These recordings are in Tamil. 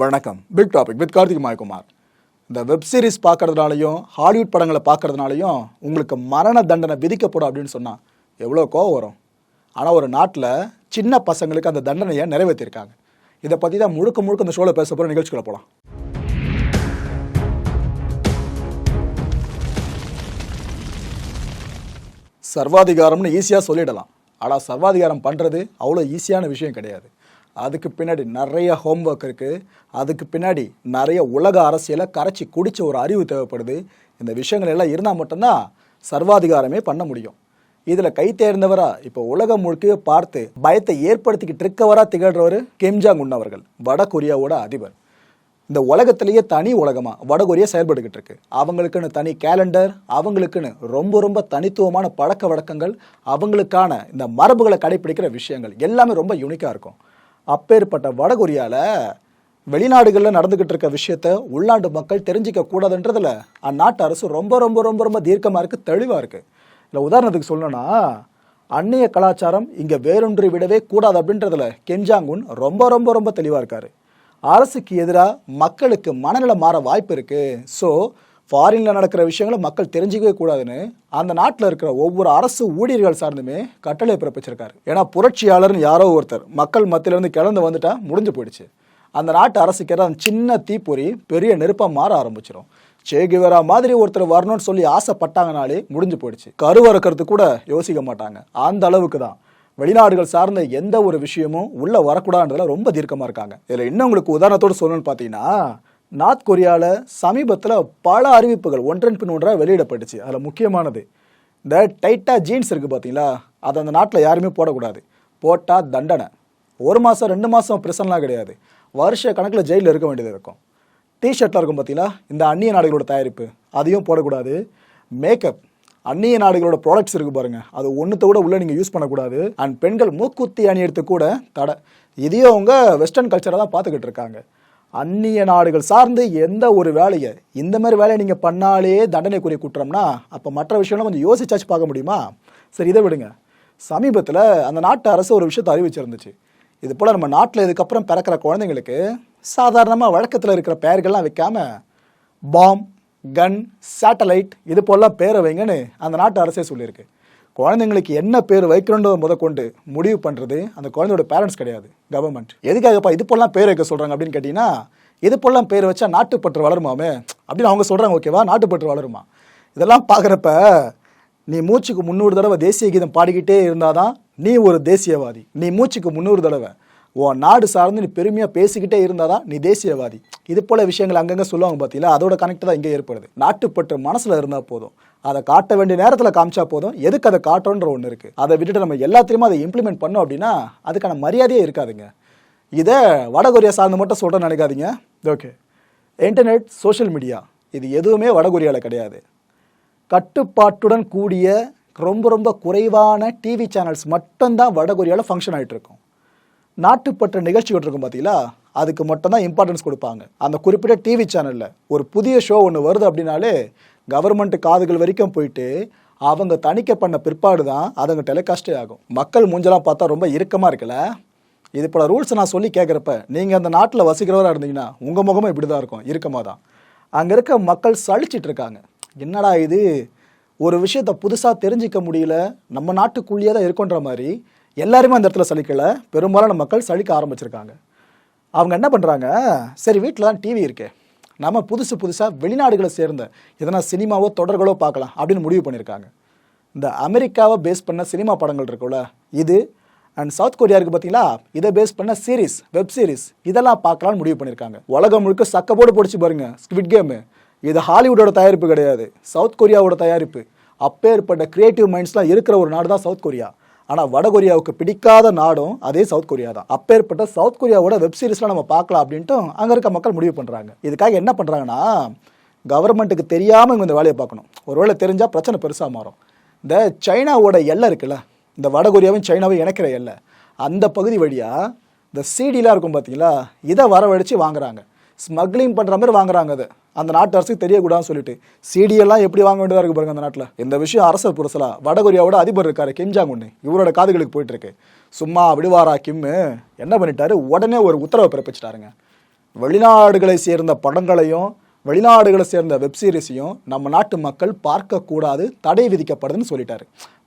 வணக்கம். Big topic with Karthik Mayakumar. இந்த வெப் சீரிஸ் பார்க்கறதுனாலையும் ஹாலிவுட் படங்களை பார்க்கறதுனாலையும் உங்களுக்கு மரண தண்டனை விதிக்கப்படும் அப்படின்னு சொன்னால் எவ்வளோ கோவம் வரும். ஆனால் ஒரு நாட்டில் சின்ன பசங்களுக்கு அந்த தண்டனையை நிறைவேற்றிருக்காங்க? இதை பற்றி தான் முழுக்க முழுக்க இந்த ஷோவில் பேச போகிற நிகழ்ச்சிகளை போகலாம் சர்வாதிகாரம்னு ஈஸியாக சொல்லிடலாம். ஆனால் சர்வாதிகாரம் பண்ணுறது அவ்வளோ ஈஸியான விஷயம் கிடையாது. அதுக்கு பின்னாடி நிறைய ஹோம்ஒர்க் இருக்குது அதுக்கு பின்னாடி நிறைய உலக அரசியலை கரைச்சி குடிச்ச ஒரு அறிவு தேவைப்படுது. இந்த விஷயங்கள் எல்லாம் இருந்தால் மட்டும்தான் சர்வாதிகாரமே பண்ண முடியும். இதில் கை தேர்ந்தவரா இப்போ உலகம் முழுக்க பார்த்து பயத்தை ஏற்படுத்திக்கிட்டு இருக்கவரா திகழ்றவர் கிம்ஜாங் உன் அவர்கள் வட கொரியாவோட அதிபர். இந்த உலகத்திலேயே தனி உலகமாக வடகொரியா செயல்பட்டுக்கிட்டு இருக்கு. அவங்களுக்குன்னு தனி கேலண்டர் அவங்களுக்குன்னு ரொம்ப ரொம்ப தனித்துவமான பழக்க வழக்கங்கள் அவங்களுக்கான இந்த மரபுகளை கடைபிடிக்கிற விஷயங்கள் எல்லாமே ரொம்ப யூனிக்காக இருக்கும். அப்பேற்பட்ட வடகொரியால வெளிநாடுகளில் நடந்துகிட்டு இருக்க விஷயத்த உள்நாட்டு மக்கள் தெரிஞ்சிக்க கூடாதுன்றதுல அந்நாட்டு அரசு ரொம்ப ரொம்ப ரொம்ப ரொம்ப தீர்க்கமாக இருக்குது தெளிவாக இருக்குது இல்லை உதாரணத்துக்கு சொல்லணும்னா அந்நிய கலாச்சாரம் இங்கே வேறொன்று விடவே கூடாது அப்படின்றதுல கெஞ்சாங்குன் ரொம்ப ரொம்ப ரொம்ப தெளிவாக இருக்காரு. அரசுக்கு எதிராக மக்களுக்கு மனநிலை மாற வாய்ப்பு இருக்குது ஸோ ஃபாரின்ல நடக்கிற விஷயங்களை மக்கள் தெரிஞ்சுக்கவே கூடாதுன்னு அந்த நாட்டில் இருக்கிற ஒவ்வொரு அரசு ஊழியர்கள் சார்ந்துமே கட்டளை பிறப்பிச்சிருக்காரு. ஏன்னா புரட்சியாளர்னு யாரோ ஒருத்தர் மக்கள் மத்தியிலேருந்து கிளந்து வந்துட்டா முடிஞ்சு போயிடுச்சு. அந்த நாட்டு அரசுக்கு அந்த சின்ன தீப்பொறி பெரிய நெருப்பம் மாற ஆரம்பிச்சிடும் சேகிவரா மாதிரி ஒருத்தர் வரணும்னு சொல்லி ஆசைப்பட்டாங்கனாலே முடிஞ்சு போயிடுச்சு. கருவறுக்கிறது கூட யோசிக்க மாட்டாங்க. அந்த அளவுக்கு தான். வெளிநாடுகள் சார்ந்த எந்த ஒரு விஷயமும் உள்ளே வரக்கூடாதுன்றதுல ரொம்ப தீர்க்கமாக இருக்காங்க. இதில் இன்னும் உங்களுக்கு உதாரணத்தோடு சொல்லணும்னு பார்த்தீங்கன்னா நார்த் கொரியாவில் சமீபத்தில் பல அறிவிப்புகள் ஒன்றன் பின் ஒன்றாக வெளியிடப்பட்டுச்சு. அதில் முக்கியமானது இந்த டைட்டாக ஜீன்ஸ் இருக்குது பார்த்தீங்களா அதை அந்த நாட்டில் யாருமே போடக்கூடாது. போட்டால் தண்டனை. ஒரு மாதம் ரெண்டு மாதம் பிரசன்லாம் கிடையாது. வருஷ கணக்கில் ஜெயிலில் இருக்க வேண்டியது இருக்கும். டிஷர்ட்லாம் இருக்கும் பார்த்தீங்களா இந்த அந்நிய நாடுகளோட தயாரிப்பு. அதையும் போடக்கூடாது. மேக்கப் அந்நிய நாடுகளோட ப்ராடக்ட்ஸ் இருக்குது பாருங்கள் அது ஒன்றுத்த கூட உள்ளே நீங்கள் யூஸ் பண்ணக்கூடாது. அண்ட் பெண்கள் மூக்குத்தி அணியறது கூட தடை இதையும் அவங்க வெஸ்டர்ன் கல்ச்சரை தான் பார்த்துக்கிட்டு இருக்காங்க. அந்நிய நாடுகள் சார்ந்து எந்த ஒரு வேலையை இந்த மாதிரி வேலையை நீங்கள் பண்ணாலே தண்டனைக்குரிய குற்றம்னா அப்போ மற்ற விஷயம்லாம் கொஞ்சம் யோசிச்சாச்சு பார்க்க முடியுமா? சரி இதை விடுங்க. சமீபத்தில் அந்த நாட்டு அரசு ஒரு விஷயத்தை அறிவிச்சிருந்துச்சு. இது போல் நம்ம நாட்டில் இதுக்கப்புறம் பிறக்கிற குழந்தைங்களுக்கு சாதாரணமாக வழக்கத்தில் இருக்கிற பெயர்கள்லாம் வைக்காம பாம் கன் சேட்டலைட் இது போலலாம் பேரை வைங்கன்னு அந்த நாட்டு அரசே சொல்லியிருக்கு. குழந்தைங்களுக்கு என்ன பேர் வைக்கணுன்றத முதற்கொண்டு முடிவு பண்ணுறது அந்த குழந்தையோட பேரண்ட்ஸ் கிடையாது கவர்மெண்ட் எதுக்காகப்பா இது போலாம் பேர் வைக்க சொல்கிறாங்க அப்படின்னு கேட்டிங்கன்னா இது போலாம் பேர் வச்சா நாட்டுப்பற்று வளருமாமே அப்படின்னு அவங்க சொல்கிறாங்க ஓகேவா நாட்டுப்பற்று வளருமா? இதெல்லாம் பார்க்குறப்ப நீ மூச்சுக்கு முந்நூறு தடவை தேசிய கீதம் பாடிக்கிட்டே இருந்தாதான் நீ ஒரு தேசியவாதி. நீ மூச்சுக்கு முந்நூறு தடவை. உன் நாடு சார்ந்து நீ பெருமையாக பேசிக்கிட்டே இருந்தாதான் நீ தேசியவாதி. இது போல விஷயங்கள் அங்கங்கே சொல்லுவாங்க பார்த்தீங்களா அதோட கனெக்ட் தான் இங்கே ஏற்படுது. நாட்டுப்பற்று மனசில் இருந்தால் போதும். அதை காட்ட வேண்டிய நேரத்தில் காமிச்சா போதும். எதுக்கு அதை காட்டுறோன்ற ஒன்று இருக்குது அதை விட்டுட்டு நம்ம எல்லாத்துலேயுமே அதை இம்ப்ளிமெண்ட் பண்ணோம் அப்படின்னா அதுக்கான மரியாதையே இருக்காதுங்க. இதை வடகொரியா சார்ந்து மட்டும் சொல்கிறேன்னு நினைக்காதீங்க. ஓகே இன்டர்நெட் சோஷியல் மீடியா இது எதுவுமே வடகொரியாவில் கிடையாது. கட்டுப்பாட்டுடன் கூடிய ரொம்ப ரொம்ப குறைவான டிவி சேனல்ஸ் மட்டும்தான் வடகொரியாவில் ஃபங்க்ஷன் ஆகிட்டு இருக்கும். நாட்டுப்பற்ற நிகழ்ச்சிகள் இருக்கும் பார்த்தீங்களா அதுக்கு மட்டும்தான் இம்பார்ட்டன்ஸ் கொடுப்பாங்க. அந்த குறிப்பிட்ட டிவி சேனலில் ஒரு புதிய ஷோ ஒன்று வருது அப்படின்னாலே கவர்மெண்ட் காதுகள் வரைக்கும் போயிட்டு அவங்க தணிக்கை பண்ண பிற்பாடு தான் அதுங்க டெலிகாஸ்டே ஆகும். மக்கள் மூஞ்செல்லாம் பார்த்தா ரொம்ப இறுக்கமாக இருக்குல்ல? இது போல ரூல்ஸ் நான் சொல்லி கேட்குறப்ப நீங்கள் அந்த நாட்டில் வசிக்கிறவராக இருந்தீங்கன்னா உங்கள் முகமும் இப்படி தான் இருக்கும் இறுக்கமாக தான். அங்கே இருக்க மக்கள் சளிச்சிட்டு இருக்காங்க. என்னடா இது? ஒரு விஷயத்தை புதுசாக தெரிஞ்சிக்க முடியல. நம்ம நாட்டுக்குள்ளேயே தான் இருக்குன்ற மாதிரி எல்லாருமே அந்த இடத்துல சலிக்கல. பெரும்பாலான மக்கள் சலிக்க ஆரம்பிச்சிருக்காங்க. அவங்க என்ன பண்ணுறாங்க சரி வீட்டில் தான் டிவி இருக்கே. நம்ம புதுசு புதுசாக வெளிநாடுகளை சேர்ந்த எதனா சினிமாவோ தொடர்களோ பார்க்கலாம் அப்படின்னு முடிவு பண்ணியிருக்காங்க இந்த அமெரிக்காவை பேஸ் பண்ண சினிமா படங்கள் இருக்குல்ல இது அண்ட் சவுத் கொரியா இருக்குது பார்த்தீங்களா இதை பேஸ் பண்ண சீரிஸ் வெப் சீரிஸ் இதெல்லாம் பார்க்கலாம்னு முடிவு பண்ணியிருக்காங்க உலகம் முழுக்க சக்கப்போடு பிடிச்சி பாருங்க ஸ்குவிட் கேமு இது ஹாலிவுட்டோட தயாரிப்பு கிடையாது. சவுத் கொரியாவோட தயாரிப்பு. அப்பேற்பட்ட கிரியேட்டிவ் மைண்ட்ஸ்லாம் இருக்கிற ஒரு நாடு தான் சவுத் கொரியா ஆனால் வடகொரியாவுக்கு பிடிக்காத நாடும் அதே சவுத் கொரியா தான். அப்பேற்பட்ட சவுத் கொரியாவோட வெப் சீரிஸ்லாம் நம்ம பார்க்கலாம் அப்படின்ட்டு அங்கே இருக்க மக்கள் முடிவு பண்ணுறாங்க இதுக்காக என்ன பண்ணுறாங்கன்னா கவர்மெண்ட்டுக்கு தெரியாமல் இவங்க இந்த வேலையை பார்க்கணும். ஒருவேளை தெரிஞ்சால் பிரச்சனை பெருசாக மாறும். இந்த சைனாவோட எல்லை இருக்குல்ல இந்த வடகொரியாவும் சைனாவும் இணைக்கிற எல்லை அந்த பகுதி வழியாக இந்த சீடிலாம் இருக்கும் பார்த்தீங்களா இதை வரவழைச்சு வாங்குறாங்க. ஸ்மக்லிங் பண்ணுற மாதிரி வாங்குறாங்க அதை. அந்த நாட்டு அரசுக்கு தெரியக்கூடாதுன்னு சொல்லிட்டு. சிடியெல்லாம் எப்படி வாங்க வேண்டியதாக இருக்கு பாருங்க அந்த நாட்டில். இந்த விஷயம் அரசர் புரசலா. வடகொரியாவோட அதிபர் இருக்காரு கிம் ஜாங் ஒன்று இவரோட காதுகளுக்கு போயிட்டு இருக்கு சும்மா விடுவாரா கிம்மு? என்ன பண்ணிட்டாரு? உடனே ஒரு உத்தரவை பிறப்பிச்சிட்டாருங்க. வெளிநாடுகளை சேர்ந்த படங்களையும் வெளிநாடுகளை சேர்ந்த வெப்சீரிஸையும் நம்ம நாட்டு மக்கள் பார்க்கக்கூடாது தடை விதிக்கப்படுதுன்னு சொல்லிட்டாரு.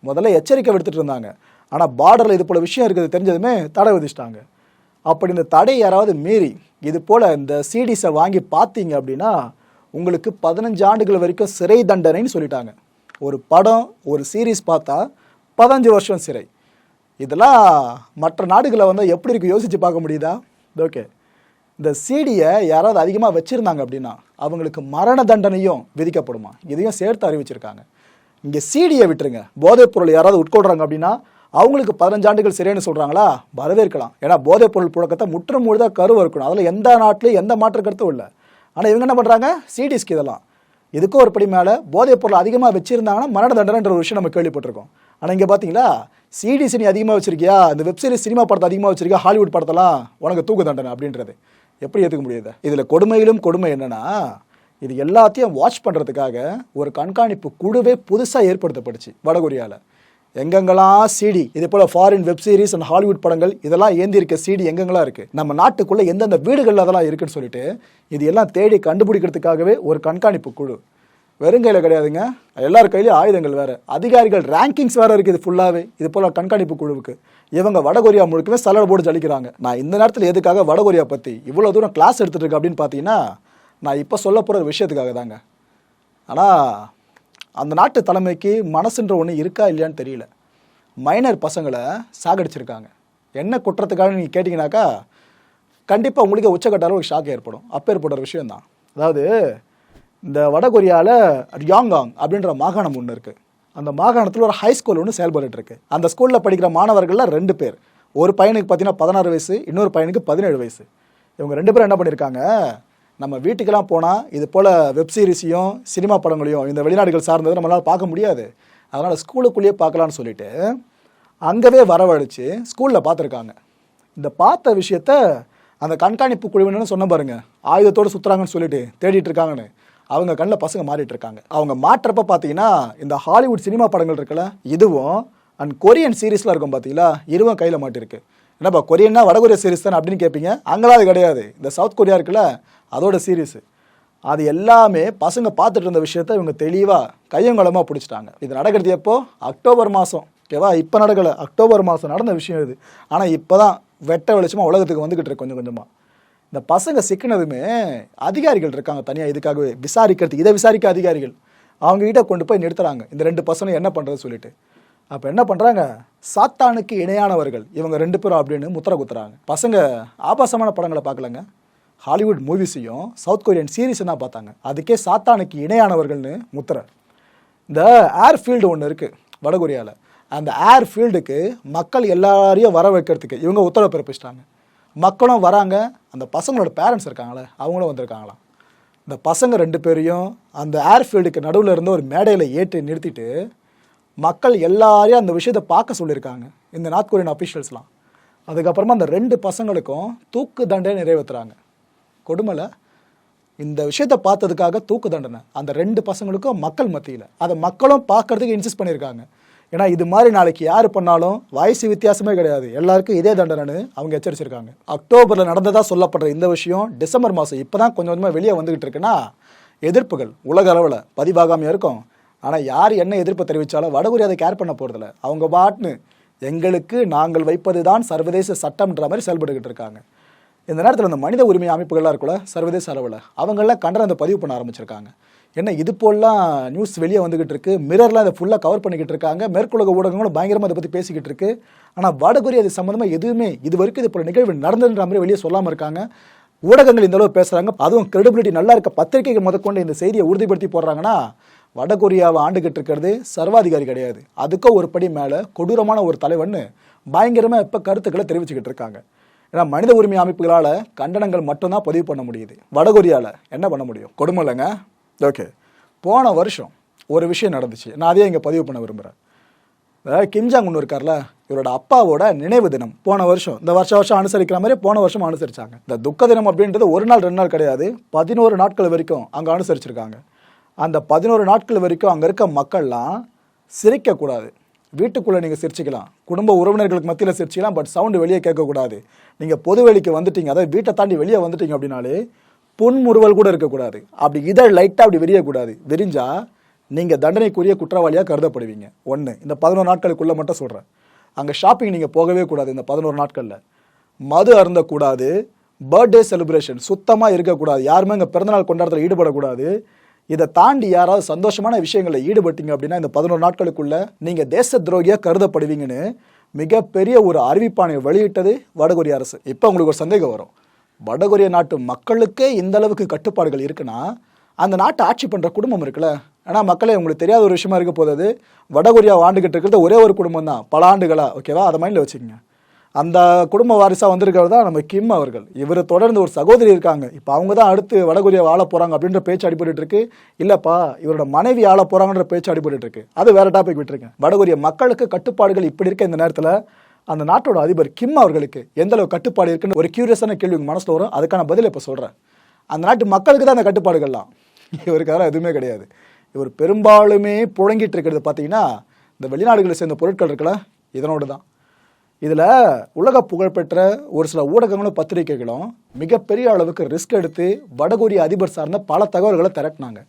முதல்ல எச்சரிக்கை விடுத்துட்டு இருந்தாங்க. ஆனால் பார்டரில் இது போல விஷயம் இருக்குது தெரிஞ்சதுமே தடை விதிச்சிட்டாங்க. அப்படி இந்த தடை யாராவது மீறி இது போல் இந்த சிடிஸை வாங்கி பார்த்தீங்க அப்படின்னா உங்களுக்கு பதினஞ்சு ஆண்டுகள் வரைக்கும் சிறை தண்டனைன்னு சொல்லிட்டாங்க. ஒரு படம் ஒரு சீரீஸ் பார்த்தா பதினஞ்சு வருஷம் சிறை. இதெல்லாம் மற்ற நாடுகளை வந்து எப்படி இருக்கு யோசிச்சு பார்க்க முடியுதா? ஓகே. இந்த சிடியை யாராவது அதிகமாக வச்சுருந்தாங்க அப்படின்னா அவங்களுக்கு மரண தண்டனையும் விதிக்கப்படுமா? இதையும் சேர்த்து அறிவிச்சிருக்காங்க. இங்கே சிடியை விட்டுருங்க. போதைப் பொருள் யாராவது உட்கொள்றாங்க அப்படின்னா அவங்களுக்கு பதினஞ்சாண்டுகள் சிறைன்னு சொல்கிறாங்களா வரவேற்கலாம். ஏன்னா போதைப் பொருள் புழக்கத்தை முற்றும் முழுதாக கருவ இருக்கணும் அதில் எந்த நாட்டிலையும் எந்த மாற்று கருத்தும் இல்லை. ஆனால் இவங்க என்ன பண்ணுறாங்க சிடிஸ்க்கு இதெல்லாம். இதுக்கும் ஒரு படி மேலே போதைப் பொருள் அதிகமாக வச்சுருந்தாங்கன்னா மரண தண்டனைன்ற ஒரு விஷயம் நம்ம கேள்விப்பட்டிருக்கோம். ஆனால் இங்கே பார்த்தீங்களா சிடிஸ் நீ அதிகமாக வச்சிருக்கியா? இந்த வெப்சீரிஸ் சினிமா படத்தை அதிகமாக வச்சிருக்கியா? ஹாலிவுட் படத்தெல்லாம் உனக்கு தூக்கு தண்டனை அப்படின்றது. எப்படி ஏற்றுக்க முடியாது இதில் கொடுமையிலும் கொடுமை என்னென்னா இது எல்லாத்தையும் வாட்ச் பண்ணுறதுக்காக ஒரு கண்காணிப்பு குழுவே புதுசாக ஏற்படுத்தப்படுச்சு வடகொரியாவில் எங்கெங்கெல்லாம் சிடி இதே போல் foreign web series and Hollywood படங்கள் இதெல்லாம் ஏந்தி இருக்க சிடி எங்கெங்கெல்லாம் இருக்குது நம்ம நாட்டுக்குள்ளே எந்தெந்த வீடுகளில் அதெல்லாம் இருக்குன்னு சொல்லிட்டு இது எல்லாம் தேடி கண்டுபிடிக்கிறதுக்காகவே ஒரு கண்காணிப்பு குழு. வெறுங்கையில் கிடையாதுங்க. எல்லார் கையிலையும் ஆயுதங்கள் வேறு. அதிகாரிகள் ரேங்கிங்ஸ் வேறு இருக்குது ஃபுல்லாகவே இது போல் கண்காணிப்பு குழுவுக்கு. இவங்க வடகொரியா முழுக்கவே சலடை போட்டு ஜலிக்கிறாங்க. நான் இந்த நேரத்தில் எதுக்காக வடகொரியா பற்றி இவ்வளோ தூரம் கிளாஸ் எடுத்துட்டு இருக்கேன் அப்படின்னு பார்த்தீங்கன்னா நான் இப்போ சொல்ல போகிற விஷயத்துக்காக தாங்க ஆனால் அந்த நாட்டு தலைமைக்கு மனசுன்ற ஒன்று இருக்கா இல்லையான்னு தெரியல. மைனர் பசங்களை சாகடிச்சிருக்காங்க. என்ன குற்றத்துக்காக நீங்கள் கேட்டிங்கனாக்கா கண்டிப்பாக உங்களுக்கு உச்சக்கட்ட ஒரு ஷாக் ஏற்படும். அப்பேற்பட்ட ஒரு விஷயம்தான். அதாவது இந்த வடகொரியாவில் ரியாங்காங் அப்படின்ற மாகாணம் ஒன்று இருக்குது அந்த மாகாணத்தில் ஒரு ஹை ஸ்கூல் ஒன்று செயல்பட்டு இருக்கு அந்த ஸ்கூலில் படிக்கிற மாணவர்களில் ரெண்டு பேர். ஒரு பையனுக்கு பார்த்தீங்கன்னா பதினாறு வயசு இன்னொரு பையனுக்கு பதினேழு வயசு. இவங்க ரெண்டு பேரும் என்ன பண்ணியிருக்காங்க நம்ம வீட்டுக்கெல்லாம் போனால் இது போல் வெப் சீரிஸையும் சினிமா படங்களையும் இந்த வெளிநாடுகள் சார்ந்தது நம்மளால் பார்க்க முடியாது. அதனால் ஸ்கூலுக்குள்ளேயே பார்க்கலான்னு சொல்லிட்டு அங்கவே வரவழைச்சு ஸ்கூலில் பார்த்துருக்காங்க. இந்த பார்த்த விஷயத்த அந்த கண்காணிப்பு குழுவினு சொன்ன பாருங்க. ஆயுதத்தோடு சுற்றுறாங்கன்னு சொல்லிட்டு தேடிட்டு இருக்காங்கன்னு. அவங்க கண்ணில் பசங்க மாறிட்டு இருக்காங்க. அவங்க மாற்றப்ப பார்த்தீங்கன்னா இந்த ஹாலிவுட் சினிமா படங்கள் இருக்குல்ல இதுவும் அண்ட் கொரியன் சீரீஸ்லாம் இருக்கும் பார்த்தீங்களா இதுவும் கையில் மாட்டிருக்கு என்னப்பா கொரியன்னா வடகொரியா சீரிஸ் தானே அப்படின்னு கேட்பீங்க அங்கெல்லாம் அது கிடையாது. இந்த சவுத் கொரியா இருக்குல்ல அதோட சீரியஸு அது எல்லாமே பசங்க பார்த்துட்டு இருந்த விஷயத்த இவங்க தெளிவாக கையங்கலமாக பிடிச்சிட்டாங்க. இது நடக்கிறது எப்போ? அக்டோபர் மாதம் ஓகேவா? இப்போ நடக்கலை. அக்டோபர் மாதம் நடந்த விஷயம் இது. ஆனால் இப்போ தான் வெட்ட வெளிச்சமாக உலகத்துக்கு வந்துக்கிட்டு இருக்கு கொஞ்சம் கொஞ்சமாக இந்த பசங்க சிக்கினதுமே அதிகாரிகள் இருக்காங்க தனியாக இதுக்காகவே விசாரிக்கிறதுக்கு இதை விசாரிக்க அதிகாரிகள். அவங்ககிட்ட கொண்டு போய் நிறுத்துறாங்க. இந்த ரெண்டு பசங்களும் என்ன பண்ணுறது சொல்லிட்டு. அப்போ என்ன பண்ணுறாங்க சாத்தானுக்கு இணையானவர்கள். இவங்க ரெண்டு பேரும் அப்படின்னு முத்திர குத்துறாங்க. பசங்க ஆபாசமான படங்களை பார்க்கலங்க. ஹாலிவுட் மூவிஸையும் சவுத் கொரியன் சீரீஸ் தான் பார்த்தாங்க. அதுக்கே சாத்தானுக்கு இணையானவர்கள்னு முத்திரை இந்த ஏர் ஃபீல்டு ஒன்று இருக்குது வடகொரியாவில் அந்த ஏர் ஃபீல்டுக்கு மக்கள் எல்லாரையும் வர வைக்கிறதுக்கு இவங்க உத்தரவு பிறப்பிச்சிட்டாங்க. மக்களும் வராங்க அந்த பசங்களோட பேரண்ட்ஸ் இருக்காங்களே அவங்களும் வந்திருக்காங்களாம். இந்த பசங்க ரெண்டு பேரையும் அந்த ஏர் ஃபீல்டுக்கு நடுவில் இருந்து ஒரு மேடையில் ஏற்றி நிறுத்திட்டு மக்கள் எல்லாரையும் அந்த விஷயத்தை பார்க்க சொல்லியிருக்காங்க இந்த நார்த் கொரியன் அஃபிஷியல்ஸ்லாம் அதுக்கப்புறமா அந்த ரெண்டு பசங்களுக்கும் தூக்கு தண்டனை நிறைவேற்றுறாங்க கொடுமலை இந்த விஷயத்தை பார்த்ததுக்காக தூக்கு தண்டனை. அந்த ரெண்டு பசங்களுக்கும் மக்கள் மத்தியில். அதை மக்களும் பார்க்கறதுக்கு இன்சிஸ்ட் பண்ணியிருக்காங்க. ஏன்னா இது மாதிரி நாளைக்கு யார் பண்ணாலும் வயசு வித்தியாசமே கிடையாது. எல்லாருக்கும் இதே தண்டனைன்னு அவங்க எச்சரிச்சிருக்காங்க. அக்டோபரில் நடந்ததாக சொல்லப்படுற இந்த விஷயம் டிசம்பர் மாதம் இப்போ தான் கொஞ்சம் கொஞ்சமாக வெளியே வந்துகிட்டு இருக்குன்னா எதிர்ப்புகள் உலக அளவில் பதிவாகாமல் இருக்கும். ஆனால் யார் என்ன எதிர்ப்பு தெரிவித்தாலும் வடகொரியா அதை கேர் பண்ண போகிறதில்ல அவங்க பாட்னு எங்களுக்கு நாங்கள் வைப்பது தான் சர்வதேச சட்டம்ன்ற மாதிரி செயல்பட்டுக்கிட்டு இருக்காங்க. இந்த நேரத்தில் இந்த மனித உரிமை அமைப்புகள்லாம் இருக்குல்ல சர்வதேச அளவில் அவங்கெல்லாம் அந்த பதிவு பண்ண ஆரம்பிச்சிருக்காங்க. என்ன இது போலாம் நியூஸ் வெளியே வந்துகிட்டு இருக்கு மிரர்லாம் அதை ஃபுல்லாக கவர் பண்ணிக்கிட்டு இருக்காங்க மேற்குலக ஊடகங்களும் பயங்கரமாக அதை பற்றி பேசிக்கிட்டு இருக்கு. ஆனால் வடகொரியா இது சம்மந்தமாக எதுவுமே இது வரைக்கும் இது போல நிகழ்வு நடந்ததுன்ற மாதிரி வெளியே சொல்லாமல் இருக்காங்க. ஊடகங்கள் இந்த அளவு பேசுகிறாங்க அதுவும் கிரெடிபிலிட்டி நல்லா இருக்க பத்திரிகைகள் முதற்கொண்டு இந்த செய்தியை உறுதிப்படுத்தி போடுறாங்கன்னா வடகொரியாவை ஆண்டுகிட்டு இருக்கிறது சர்வாதிகாரி கிடையாது. அதுக்கும் ஒரு படி மேலே கொடூரமான ஒரு தலைவன்னு பயங்கரமாக இப்போ கருத்துக்களை தெரிவிச்சுக்கிட்டு இருக்காங்க. ஏன்னா மனித உரிமை அமைப்புகளால் கண்டனங்கள் மட்டும்தான் பதிவு பண்ண முடியுது. வடகொரியாவில் என்ன பண்ண முடியும்? கொடுமை இல்லைங்க? ஓகே போன வருஷம் ஒரு விஷயம் நடந்துச்சு. நான் அதையே இங்கே பதிவு பண்ண விரும்புகிறேன் அதாவது கிம்ஜாங் ஒன்று இருக்கார்ல இவரோட அப்பாவோட நினைவு தினம். போன வருஷம் இந்த வருஷம் வருஷம் அனுசரிக்கிற மாதிரி போன வருஷம் அனுசரிச்சாங்க. இந்த துக்க தினம் அப்படின்றது ஒரு நாள் ரெண்டு நாள் கிடையாது. பதினோரு நாட்கள் வரைக்கும் அங்கே அனுசரிச்சிருக்காங்க. அந்த பதினோரு நாட்கள் வரைக்கும் அங்கே இருக்க மக்கள்லாம் சிரிக்கக்கூடாது. வீட்டுக்குள்ளே நீங்கள் சிரிச்சிக்கலாம். குடும்ப உறவினர்களுக்கு மத்தியில் சிரிச்சிக்கலாம் பட் சவுண்டு வெளியே கேட்கக்கூடாது. நீங்கள் பொது வெளிக்கு வந்துட்டீங்க அதாவது வீட்டை தாண்டி வெளியே வந்துட்டீங்க அப்படின்னாலே புன்முறுவல் கூட இருக்கக்கூடாது. அப்படி இதழ் லைட்டாக அப்படி விரியக்கூடாது. விரிஞ்சா நீங்கள் தண்டனைக்குரிய குற்றவாளியாக கருதப்படுவீங்க. ஒன்று இந்த பதினோரு நாட்களுக்குள்ளே மட்டும் சொல்கிறேன் அங்கே ஷாப்பிங் நீங்கள் போகவே கூடாது இந்த பதினோரு நாட்களில். மது அருந்தக்கூடாது பர்த்டே செலிப்ரேஷன் சுத்தமாக இருக்கக்கூடாது. யாருமே இங்கே பிறந்தநாள் கொண்டாடத்தில் ஈடுபடக்கூடாது. இதை தாண்டி யாராவது சந்தோஷமான விஷயங்களில் ஈடுபட்டீங்க அப்படின்னா இந்த பதினோரு நாட்களுக்குள்ள நீங்கள் தேச துரோகியாக கருதப்படுவீங்கன்னு மிகப்பெரிய ஒரு அறிவிப்பானை வெளியிட்டது வடகொரிய அரசு. இப்போ உங்களுக்கு ஒரு சந்தேகம் வரும். வடகொரிய நாட்டு மக்களுக்கே இந்த அளவுக்கு கட்டுப்பாடுகள் இருக்குன்னா அந்த நாட்டை ஆட்சி பண்ணுற குடும்பம் இருக்குல்ல. ஆனால் மக்களே உங்களுக்கு தெரியாத ஒரு விஷயமா இருக்க போதாது வடகொரியா ஆண்டுகிட்டு இருக்கிறது ஒரே ஒரு குடும்பம் தான் பல ஆண்டுகளா ஓகேவா அதை மைண்டில் வச்சுக்கோங்க. அந்த குடும்ப வாரிசாக வந்திருக்கிறது தான் நம்ம கிம் அவர்கள். இவர் தொடர்ந்து ஒரு சகோதரி இருக்காங்க. இப்போ அவங்க தான் அடுத்து வடகொரியா ஆள போகிறாங்க அப்படின்ற பேச்சு அடிபட்டு இருக்கு. இல்லைப்பா இவரோட மனைவி ஆள போகிறாங்கன்ற பேச்சு அடிபட்டு இருக்கு. அது வேற டாபிக் விட்டுருக்கேன் வடகொரிய மக்களுக்கு கட்டுப்பாடுகள் இப்படி இருக்க இந்த நேரத்தில். அந்த நாட்டோட அதிபர் கிம் அவர்களுக்கு எந்த அளவு கட்டுப்பாடு இருக்குன்னு ஒரு கியூரியஸான கேள்வி உங்கள் மனசில் வரும். அதுக்கான பதில் இப்போ சொல்கிறேன் அந்த நாட்டு மக்களுக்கு தான் அந்த கட்டுப்பாடுகள்லாம். இவருக்கு அதெல்லாம் எதுவுமே கிடையாது. இவர் பெரும்பாலுமே புழங்கிட்டு இருக்கிறது பார்த்தீங்கன்னா இந்த வெளிநாடுகளை சேர்ந்த பொருட்கள் இருக்கல இதனோடு தான் இதில் உலக புகழ்பெற்ற ஒரு சில ஊடகங்களும் பத்திரிகைகளும் மிகப்பெரிய அளவுக்கு ரிஸ்க் எடுத்து வடகொரிய அதிபர் சார்ந்த பல தகவல்களை திரட்டினாங்க.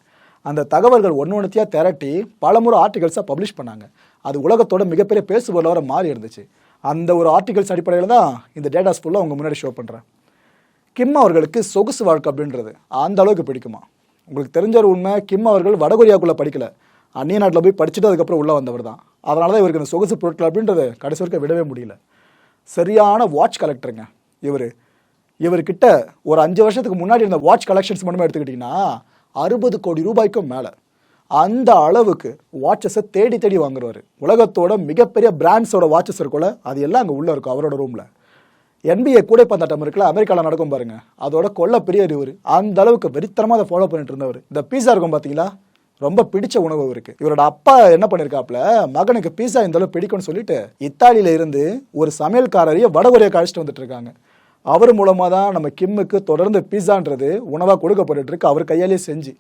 அந்த தகவல்கள் ஒன்று ஒன்றுத்தையாக திரட்டி பலமுறை ஆர்டிகல்ஸாக பப்ளிஷ் பண்ணாங்க. அது உலகத்தோட மிகப்பெரிய பேசுபொருளாக மாறி இருந்துச்சு. அந்த ஒரு ஆர்டிகல்ஸ் அடிப்படையில் தான் இந்த டேட்டாஸ் ஃபுல்லாக உங்கள் முன்னாடி ஷோ பண்ணுறேன் கிம் அவர்களுக்கு சொகுசு வாழ்க்கை அப்படின்றது அந்த அளவுக்கு பிடிக்குமா? உங்களுக்கு தெரிஞ்ச ஒரு உண்மை கிம் அவர்கள் வடகொரியாவுக்குள்ளே படிக்கல. அந்நிய நாட்டில் போய் படிச்சுட்டு அதுக்கப்புறம் உள்ளே வந்தவர் தான். அதனால தான் இவருக்கு இந்த சொகுசு பொருட்கள் அப்படின்றத கடைசி வரைக்கும் விடவே முடியல. சரியான வாட்ச் கலெக்டருங்க இவர். இவர்கிட்ட ஒரு அஞ்சு வருஷத்துக்கு முன்னாடி இருந்த வாட்ச் கலெக்ஷன்ஸ் மட்டுமே எடுத்துக்கிட்டிங்கன்னா அறுபது கோடி ரூபாய்க்கும் மேலே. அந்த அளவுக்கு வாட்சஸை தேடி தேடி வாங்குறவர். உலகத்தோட மிகப்பெரிய பிராண்ட்ஸோட வாட்சஸ் இருக்கும்ல அது எல்லாம் அங்கே உள்ளே இருக்கும் அவரோட ரூமில் NBA கூடைப்பந்தாட்டம் இருக்குல்ல அமெரிக்காவில் நடக்கும் பாருங்க. அதோட கொல்ல பெரிய இவர். அந்த அளவுக்கு வெறித்தனமாக அதை ஃபாலோ பண்ணிட்டு இருந்தவர். இந்த பீஸா இருக்கும் பார்த்தீங்களா ரொம்ப பிடிச்ச உணவு இவருக்கு இவரோட அப்பா என்ன பண்ணிருக்காப்ல மகனுக்கு பீஸா இருந்தாலும் பிடிக்கும்னு சொல்லிட்டு இத்தாலியில இருந்து ஒரு சமையல்காரரையே வடகொரியாக்கு அழைச்சிட்டு வந்துட்டு இருக்காங்க அவர் மூலமாக தான் நம்ம கிம்முக்கு தொடர்ந்து பீஸான்றது உணவாக கொடுக்கப்பட்டு இருக்கு அவர் கையாலேயே செஞ்சு.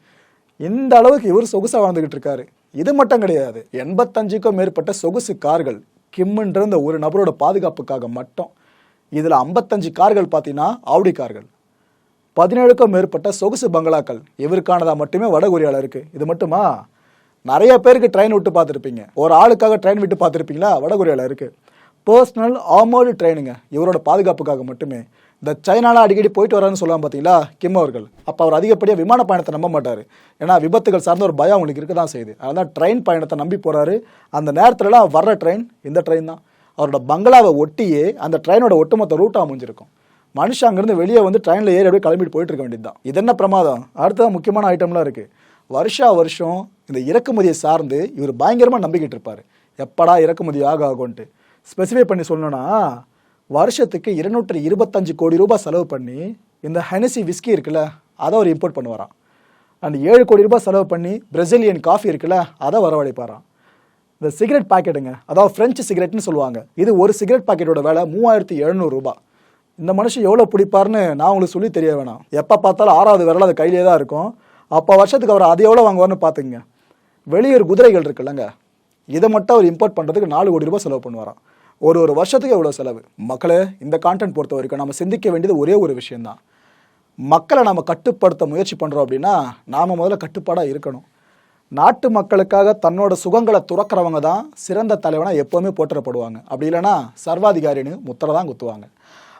இந்த அளவுக்கு இவர் சொகுசா வாழ்ந்துகிட்டு இருக்காரு இது மட்டும் கிடையாது எண்பத்தஞ்சுக்கும் மேற்பட்ட சொகுசு கார்கள் கிம்முன்ற ஒரு நபரோட பாதுகாப்புக்காக மட்டும். இதில் ஐம்பத்தஞ்சு கார்கள் பார்த்தீங்கன்னா ஆவுடி கார்கள். பதினேழுக்கும் மேற்பட்ட சொகுசு பங்களாக்கள். இவருக்கானதா மட்டுமே வடகொரியாவில் இருக்கு. இது மட்டுமா? நிறைய பேருக்கு ட்ரெயின் விட்டு பார்த்துருப்பீங்க. ஒரு ஆளுக்காக ட்ரெயின் விட்டு பார்த்துருப்பீங்களா? வடகொரியாவில் இருக்கு. பர்சனல் ஆமோடு ட்ரெயினுங்க இவரோட பாதுகாப்புக்காக மட்டுமே. இந்த சைனால அடிக்கடி போயிட்டு வரான்னு சொல்லுவாங்க பார்த்தீங்களா கிம் அவர்கள். அப்போ அவர் அதிகப்படியாக விமான பயணத்தை நம்ப மாட்டார். ஏன்னா விபத்துகள் சார்ந்த ஒரு பயம் அவங்களுக்கு இருக்க தான் செய்யுது. அதனால் ட்ரெயின் பயணத்தை நம்பி போகிறாரு அந்த நேரத்துலலாம் வர்ற ட்ரெயின் இந்த ட்ரெயின் தான். அவரோட பங்களாவை ஒட்டியே அந்த ட்ரெயினோட ஒட்டுமொத்த ரூட்டாக அமைஞ்சிருக்கும். மனுஷன் அங்கேருந்து வெளியே வந்து ட்ரெயினில் ஏறி அப்படியே கிளம்பிட்டு போயிட்டு இருக்க வேண்டியது தான் இது என்ன பிரமாதம்? அடுத்ததான் முக்கியமான ஐட்டம்லாம் இருக்குது வருஷா வருஷம் இந்த இறக்குமதியை சார்ந்து இவர் பயங்கரமாக நம்பிக்கிட்டு இருப்பார். எப்படா இறக்குமதி ஆக ஆகும்ன்ட்டு ஸ்பெசிஃபை பண்ணி சொல்லணும்னா வருஷத்துக்கு இருநூற்றி இருபத்தஞ்சு கோடி ரூபாய் செலவு பண்ணி இந்த ஹெனசி விஸ்கி இருக்குல்ல அதை அவர் இம்போர்ட் பண்ணுவாராம். அண்ட் ஏழு கோடி ரூபாய் செலவு பண்ணி பிரசிலியன் காஃபி இருக்குல்ல அதை வரவழைப்பாராம். இந்த சிகரெட் பாக்கெட்டுங்க அதாவது ஃப்ரெஞ்சு சிகரெட்னு சொல்லுவாங்க. இது ஒரு சிகரெட் பாக்கெட்டோட விலை மூவாயிரத்தி எழுநூறு ரூபாய். இந்த மனுஷன் எவ்வளோ பிடிப்பார்னு நான் உங்களுக்கு சொல்லி தெரிய வேணாம். எப்போ பார்த்தாலும் ஆறாவது விரல் அது கையிலே தான் இருக்கும். அப்போ வருஷத்துக்கு அவர் அது எவ்வளோ வாங்குவார்னு பார்த்துங்க வெளியூர் குதிரைகள் இருக்குல்லங்க. இதை மட்டும் அவர் இம்போர்ட் பண்ணுறதுக்கு நாலு கோடி ரூபாய் செலவு பண்ணுவாராம். ஒரு ஒரு வருஷத்துக்கு எவ்வளோ செலவு? மக்களே இந்த கான்டென்ட் பொறுத்த வரைக்கும் நம்ம சிந்திக்க வேண்டியது ஒரே ஒரு விஷயந்தான் மக்களை நம்ம கட்டுப்படுத்த முயற்சி பண்ணுறோம் அப்படின்னா நாம் முதல்ல கட்டுப்பாடாக இருக்கணும். நாட்டு மக்களுக்காக தன்னோட சுகங்களை துறக்கிறவங்க தான் சிறந்த தலைவனாக எப்போவுமே போற்றப்படுவாங்க. அப்படி இல்லைனா சர்வாதிகாரின்னு முத்திரை தான் குத்துவாங்க.